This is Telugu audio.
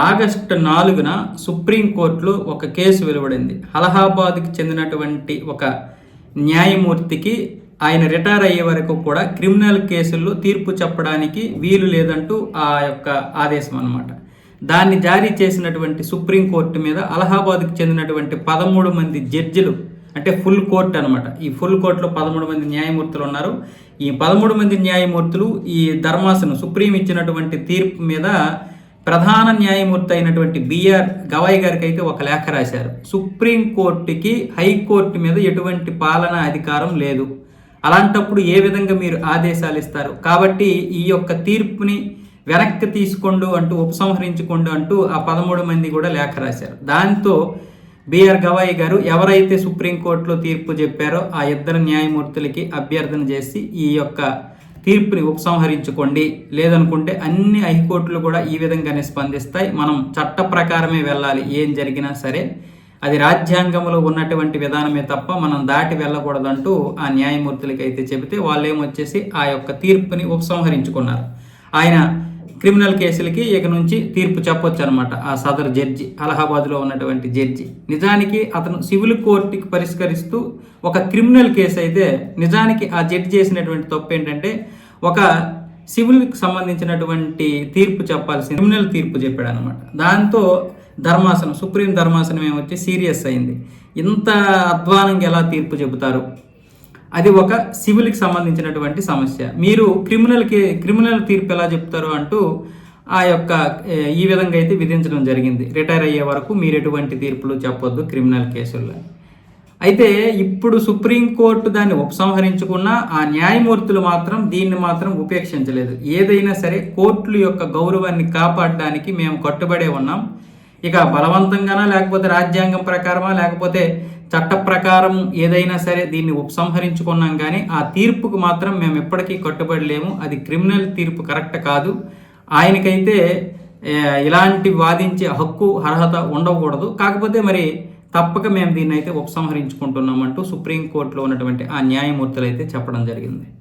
ఆగస్టు నాలుగున సుప్రీంకోర్టులో ఒక కేసు వెలువడింది. అలహాబాద్కి చెందినటువంటి ఒక న్యాయమూర్తికి ఆయన రిటైర్ అయ్యే వరకు కూడా క్రిమినల్ కేసుల్లో తీర్పు చెప్పడానికి వీలు లేదంటూ ఆ యొక్క ఆదేశం అనమాట దాన్ని జారీ చేసినటువంటి సుప్రీంకోర్టు మీద అలహాబాద్కి చెందినటువంటి పదమూడు మంది జడ్జిలు అంటే ఫుల్ కోర్ట్ అనమాట ఈ ఫుల్ కోర్టులో పదమూడు మంది న్యాయమూర్తులు ఉన్నారు. ఈ పదమూడు మంది న్యాయమూర్తులు ఈ ధర్మాసనం సుప్రీం ఇచ్చినటువంటి తీర్పు మీద ప్రధాన న్యాయమూర్తి అయినటువంటి బిఆర్ గవాయ్ గారికి అయితే ఒక లేఖ రాశారు. సుప్రీం కోర్టుకి హైకోర్టు మీద ఎటువంటి పాలనా అధికారం లేదు. అలాంటప్పుడు ఏ విధంగా మీరు ఆదేశాలు ఇస్తారు? కాబట్టి ఈ యొక్క తీర్పుని వెనక్కి తీసుకోండు అంటూ ఉపసంహరించుకోండు అంటూ ఆ పదమూడు మంది కూడా లేఖ రాశారు. దాంతో బిఆర్ గవాయి గారు ఎవరైతే సుప్రీంకోర్టులో తీర్పు చెప్పారో ఆ ఇద్దరు న్యాయమూర్తులకి అభ్యర్థన చేసి ఈ యొక్క తీర్పుని ఉపసంహరించుకోండి. లేదనుకుంటే అన్ని హైకోర్టులు కూడా ఈ విధంగానే స్పందిస్తాయి. మనం చట్ట ప్రకారమే వెళ్ళాలి. ఏం జరిగినా సరే అది రాజ్యాంగంలో ఉన్నటువంటి విధానమే తప్ప మనం దాటి వెళ్ళకూడదంటూ ఆ న్యాయమూర్తులకి అయితే చెబితే వాళ్ళు ఏమొచ్చేసి ఆ యొక్క తీర్పుని ఉపసంహరించుకున్నారు. ఆయన క్రిమినల్ కేసులకి ఇక నుంచి తీర్పు చెప్పొచ్చు అనమాట ఆ సదర్ జడ్జి అలహాబాద్లో ఉన్నటువంటి జడ్జి. నిజానికి అతను సివిల్ కోర్టుకి పరిష్కరిస్తూ ఒక క్రిమినల్ కేసు అయితే నిజానికి ఆ జడ్జి చేసినటువంటి తప్పు ఏంటంటే ఒక సివిల్కి సంబంధించినటువంటి తీర్పు చెప్పాల్సింది క్రిమినల్ తీర్పు చెప్పాడు అనమాట దాంతో ధర్మాసనం సుప్రీం ధర్మాసనం ఏమొచ్చి సీరియస్ అయింది. ఇంత అధ్వానంగా ఎలా తీర్పు చెబుతారు? అది ఒక సివిల్కి సంబంధించినటువంటి సమస్య. మీరు క్రిమినల్కి క్రిమినల్ తీర్పు ఎలా చెప్తారు అంటూ ఆ యొక్క ఈ విధంగా అయితే విధించడం జరిగింది. రిటైర్ అయ్యే వరకు మీరు ఎటువంటి తీర్పులు చెప్పొద్దు క్రిమినల్ కేసుల్లో. అయితే ఇప్పుడు సుప్రీంకోర్టు దాన్ని ఉపసంహరించుకున్న ఆ న్యాయమూర్తులు మాత్రం దీన్ని మాత్రం ఉపేక్షించలేదు. ఏదైనా సరే కోర్టుల యొక్క గౌరవాన్ని కాపాడడానికి మేము కట్టుబడే ఉన్నాం. ఇక బలవంతంగానా లేకపోతే రాజ్యాంగం ప్రకారమా లేకపోతే చట్ట ప్రకారం ఏదైనా సరే దీన్ని ఉపసంహరించుకున్నాం కానీ ఆ తీర్పుకు మాత్రం మేము ఎప్పటికీ కట్టుబడి లేము అది క్రిమినల్ తీర్పు కరెక్ట్ కాదు. ఆయనకైతే ఇలాంటి వాదించే హక్కు అర్హత ఉండకూడదు. కాకపోతే మరి తప్పక మేము దీన్ని అయితే ఉపసంహరించుకుంటున్నామంటూ సుప్రీంకోర్టులో ఉన్నటువంటి ఆ న్యాయమూర్తులు అయితే చెప్పడం జరిగింది.